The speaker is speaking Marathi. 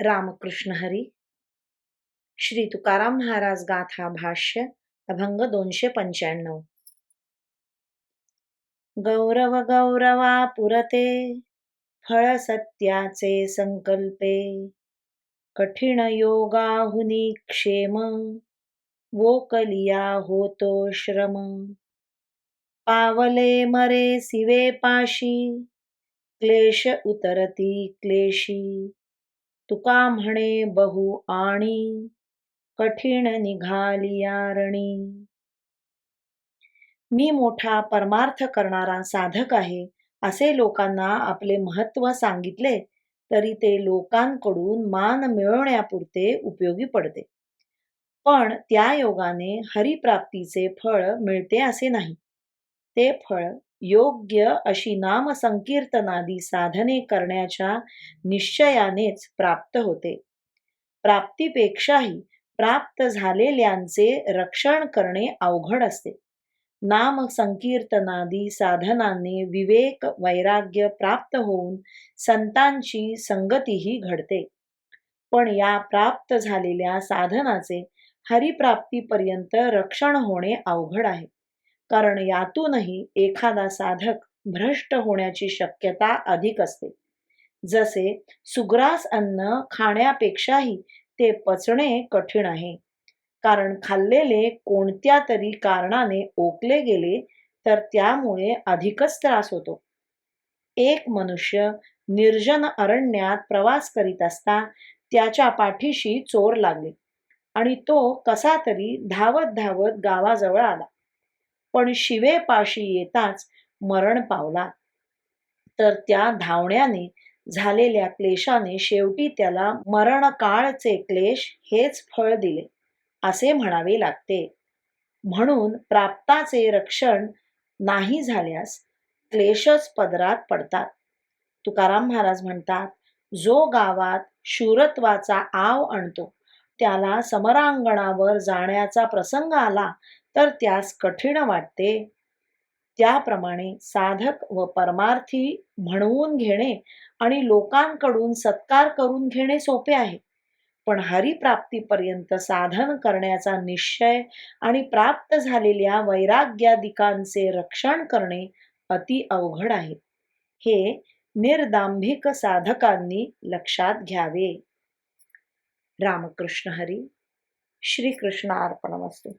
रामकृष्ण हरी। श्री तुकाराम महाराज गाथा भाष्य अभंग दोनशे पंच्याण्णव। गौरव गौरवा पुरते फळ सत्याचे संकल्पे। कठीण योगाहुनी क्षेम वोकलिया होतो श्रम। पावले मरे सिवे पाशी क्लेश उतरती क्लेशी। तुका म्हणे बहु आणि कठीण निघाली यारणी. मी मोठा परमार्थ करणारा साधक आहे असे लोकांना आपले महत्त्व सांगितले तरी ते लोकांकडून मान मिळवण्यापुरते उपयोगी पडते. पण त्या योगाने हरिप्राप्तीचे फळ मिळते असे नाही. ते फळ योग्य अशी नाम संकीर्तनादी साधने करण्याच्या निश्चयानेच प्राप्त होते. प्राप्तीपेक्षाही प्राप्त झालेल्यांचे रक्षण करणे अवघड असते. नाम संकीर्तनादी साधनाने विवेक वैराग्य प्राप्त होऊन संतांची संगतीही घडते. पण या प्राप्त झालेल्या साधनाचे हरिप्राप्तीपर्यंत रक्षण होणे अवघड आहे. कारण यातूनही एखादा साधक भ्रष्ट होण्याची शक्यता अधिक असते. जसे सुग्रास अन्न खाण्यापेक्षाही ते पचणे कठीण आहे. कारण खाल्लेले कोणत्या तरी कारणाने ओकले गेले तर त्यामुळे अधिकच त्रास होतो. एक मनुष्य निर्जन अरण्यात प्रवास करीत असता त्याच्या पाठीशी चोर लागले आणि तो कसा तरी धावत धावत गावाजवळ आला. पण शिवेपाशी येताच मरण पावला. तर त्या धावण्याने झालेल्या क्लेशाने शेवटी त्याला मरणकाळचे क्लेश हेच फळ दिले असे म्हणावे लागते. म्हणून प्राप्ताचे रक्षण नाही झाल्यास क्लेशच पदरात पडतात. तुकाराम महाराज म्हणतात जो गावात शूरत्वाचा आव आणतो त्याला समरांगणावर जाण्याचा प्रसंग आला तर त्यास कठीण वाटते. त्याप्रमाणे साधक व परमार्थी म्हणवून घेणे आणि लोकांकडून सत्कार करून घेणे सोपे आहे. पण हरिप्राप्तीपर्यंत साधन करण्याचा निश्चय आणि प्राप्त झालेल्या वैराग्यादिकांचे रक्षण करणे अति अवघड आहे. हे निर्दांभिक साधकांनी लक्षात घ्यावे. रामकृष्ण हरी श्रीकृष्ण अर्पणमस्तू.